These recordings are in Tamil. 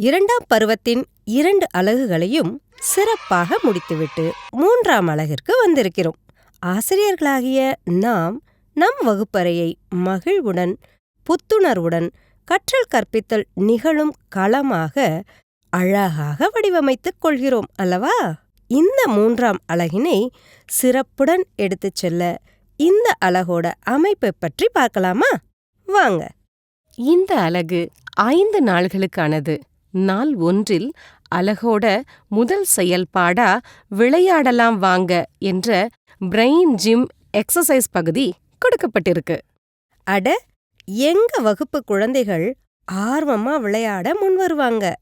இரண்டாம் பருவத்தின் இரண்டு அலகுகளையும் சிறப்பாக முடித்துவிட்டு மூன்றாம் அலகிற்கு வந்திருக்கிறோம். ஆசிரியர்களாகிய நாம் நம் வகுப்பறையை மகிழ்வுடன் புத்துணர்வுடன் கற்றல் கற்பித்தல் நிகழும் களமாக அழகாக வடிவமைத்துக் கொள்கிறோம் அல்லவா? இந்த மூன்றாம் அலகினை சிறப்புடன் எடுத்துச் செல்ல இந்த அலகோட அமைப்பை பற்றி பார்க்கலாமா? வாங்க. இந்த அலகு ஐந்து நாள்களுக்கானது. நாள் ஒன்றில் அலகோட முதல் செயல்பாடா விளையாடலாம் வாங்க என்ற பிரெயின் ஜிம் எக்ஸசைஸ் பகுதி கொடுக்கப்பட்டிருக்கு. அட எங்க வகுப்பு குழந்தைகள் ஆர்வமா விளையாட முன்வருவாங்க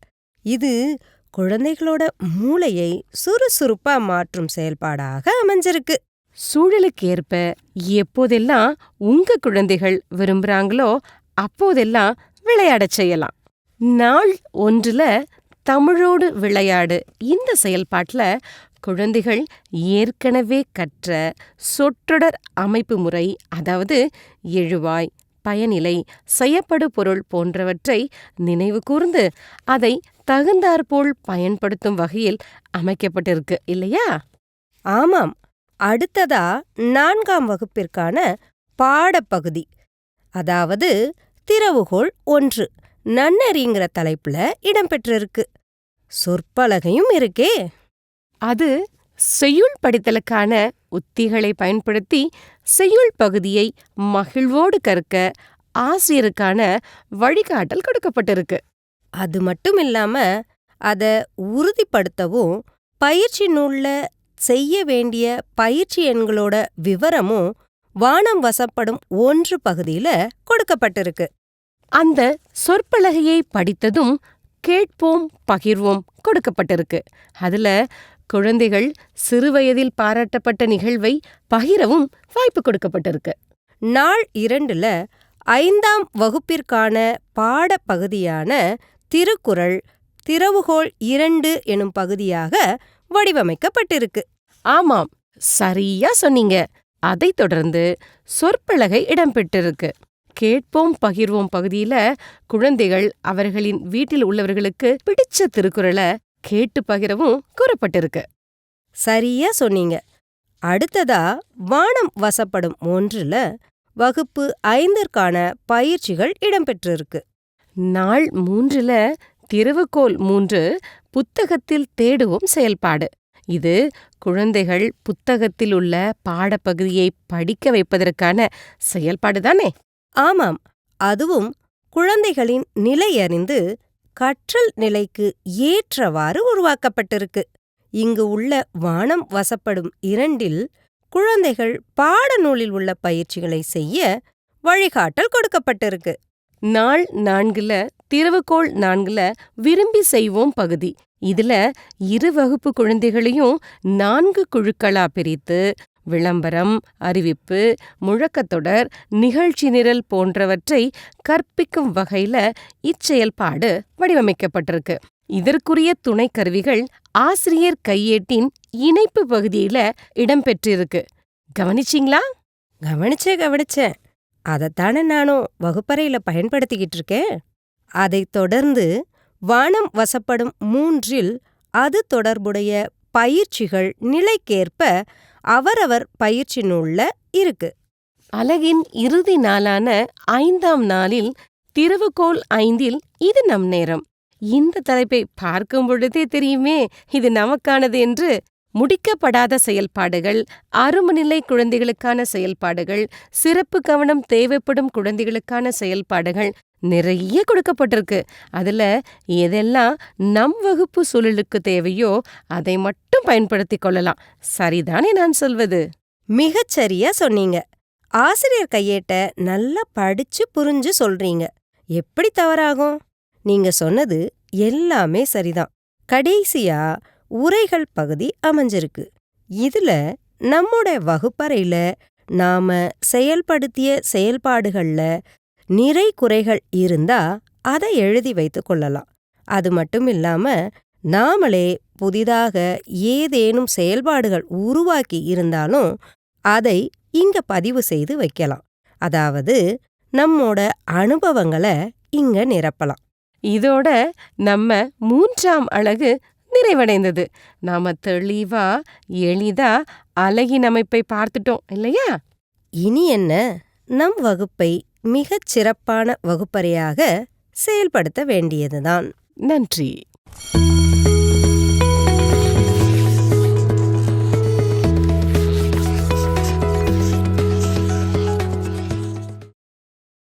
இது குழந்தைகளோட மூளையை சுறுசுறுப்பா மாற்றும் செயல்பாடாக அமைஞ்சிருக்கு. சூழலுக்கேற்ப எப்போதெல்லாம் உங்க குழந்தைகள் விரும்புறாங்களோ அப்போதெல்லாம் விளையாடச் செய்யலாம். நாள் ஒன்றுல தமிழோடு விளையாடு. இந்த செயல்பாட்டுல குழந்தைகள் ஏற்கனவே கற்ற சொற்றொடர் அமைப்பு முறை அதாவது எழுவாய் பயனிலை செய்யப்படு பொருள் போன்றவற்றை நினைவு கூர்ந்து அதை தகுந்தாற்போல் பயன்படுத்தும் வகையில் அமைக்கப்பட்டிருக்கு இல்லையா? ஆமாம். அடுத்ததா நான்காம் வகுப்பிற்கான பாடப்பகுதி அதாவது திறவுகோள் ஒன்று. நன்னறிங்கிற தலைப்புல இடம்பெற்றிருக்கு சொற்பலகையும் இருக்கே. அது செய்யுள் படித்தலுக்கான உத்திகளை பயன்படுத்தி செய்யுள் பகுதியை மகிழ்வோடு கற்க ஆசிரியருக்கான வழிகாட்டல் கொடுக்கப்பட்டிருக்கு. அது மட்டும் இல்லாம அத உறுதிப்படுத்தவும் பயிற்சி நூல்ல செய்ய வேண்டிய பயிற்சி எண்களோட விவரமும் வானம் வசப்படும் ஒன்று பகுதியில கொடுக்கப்பட்டிருக்கு. அந்த சொற்பலகையை படித்ததும் கேட்போம் பகிர்வோம் கொடுக்கப்பட்டிருக்கு. அதுல குழந்தைகள் சிறுவயதில் பாராட்டப்பட்ட நிகழ்வை பகிரவும் வாய்ப்பு கொடுக்கப்பட்டிருக்கு. நாள் இரண்டுல ஐந்தாம் வகுப்பிற்கான பாடப்பகுதியான திருக்குறள் திறவுகோள் இரண்டு எனும் பகுதியாக வடிவமைக்கப்பட்டிருக்கு. ஆமாம் சரியா சொன்னீங்க. அதைத் தொடர்ந்து சொற்பலகை இடம்பெற்றிருக்கு. கேட்போம் பகிர்வோம் பகுதியில குழந்தைகள் அவர்களின் வீட்டில் உள்ளவர்களுக்கு பிடிச்ச திருக்குறளை கேட்டு பகிரவும் கூறப்பட்டிருக்கு. சரியா சொன்னீங்க. அடுத்ததா வானம் வசப்படும் ஒன்றுல வகுப்பு ஐந்திற்கான பயிற்சிகள் இடம்பெற்றிருக்கு. நாள் மூன்றுல திருவுகோல் மூன்று புத்தகத்தில் தேடுவோம் செயல்பாடு. இது குழந்தைகள் புத்தகத்தில் உள்ள பாடப்பகுதியை படிக்க வைப்பதற்கான செயல்பாடு தானே? ஆமாம் அதுவும் குழந்தைகளின் நிலையறிந்து கற்றல் நிலைக்கு ஏற்றவாறு உருவாக்கப்பட்டிருக்கு. இங்கு உள்ள வானம் வசப்படும் இரண்டில் குழந்தைகள் பாடநூலில் உள்ள பயிற்சிகளை செய்ய வழிகாட்டல் கொடுக்கப்பட்டிருக்கு. நாள் நான்குல திறவுகோள் நான்குல விரும்பி செய்வோம் பகுதி. இதுல இரு வகுப்பு குழந்தைகளையும் நான்கு குழுக்களா பிரித்து விளம்பரம் அறிவிப்பு முழக்கத்தொடர் நிகழ்ச்சி நிரல் போன்றவற்றை கற்பிக்கும் வகையில இச்செயல்பாடு வடிவமைக்கப்பட்டிருக்கு. இதற்குரிய துணைக்கருவிகள் ஆசிரியர் கையேட்டின் இணைப்பு பகுதியில இடம்பெற்றிருக்கு கவனிச்சிங்களா? கவனிச்சே கவனிச்சேன். அதைத்தானே நானும் வகுப்பறையில பயன்படுத்திக்கிட்டு இருக்கேன். அதைத் தொடர்ந்து வானம் வசப்படும் மூன்றில் அது தொடர்புடைய பயிற்சிகள் நிலைக்கேற்ப அவரவர் பயிற்சி நூல்ல இருக்கு. அலகின் இறுதி நாளான ஐந்தாம் நாளில் திருவுகோள் ஐந்தில் இது நம் நேரம். இந்த தலைப்பை பார்க்கும் பொழுதே தெரியுமே இது நமக்கானது என்று. முடிக்கப்படாத செயல்பாடுகள் அருமநிலை குழந்தைகளுக்கான செயல்பாடுகள் சிறப்பு கவனம் தேவைப்படும் குழந்தைகளுக்கான செயல்பாடுகள் நிறைய கொடுக்கப்பட்டிருக்கு. அதுல எதெல்லாம் நம் வகுப்பு சூழலுக்கு தேவையோ அதை மட்டும் பயன்படுத்திக் கொள்ளலாம். சரிதானே நான் சொல்வது? மிகச்சரியா சொன்னீங்க. ஆசிரியர் கையேட்ட நல்லா படிச்சு புரிஞ்சு சொல்றீங்க. எப்படி தவறாகும்? நீங்க சொன்னது எல்லாமே சரிதான். கடைசியா உரைகள் பகுதி அமைஞ்சிருக்கு. இதுல நம்முடைய வகுப்பறையில நாம செயல்படுத்திய செயல்பாடுகள்ல நிறை குறைகள் இருந்தா அதை எழுதி வைத்துக் கொள்ளலாம். அது மட்டும் இல்லாம நாமளே புதிதாக ஏதேனும் செயல்பாடுகள் உருவாக்கி இருந்தாலும் அதை இங்க பதிவு செய்து வைக்கலாம். அதாவது நம்மோட அனுபவங்களை இங்க நிரப்பலாம். இதோட நம்ம மூன்றாம் அழகு நிறைவடைந்தது. நாம தெளிவா எளிதா அழகின் அமைப்பை பார்த்துட்டோம் இல்லையா? இனி என்ன? நம் வகுப்பை மிகச் சிறப்பான வகுப்பறையாக செயல்படுத்த வேண்டியதுதான். நன்றி.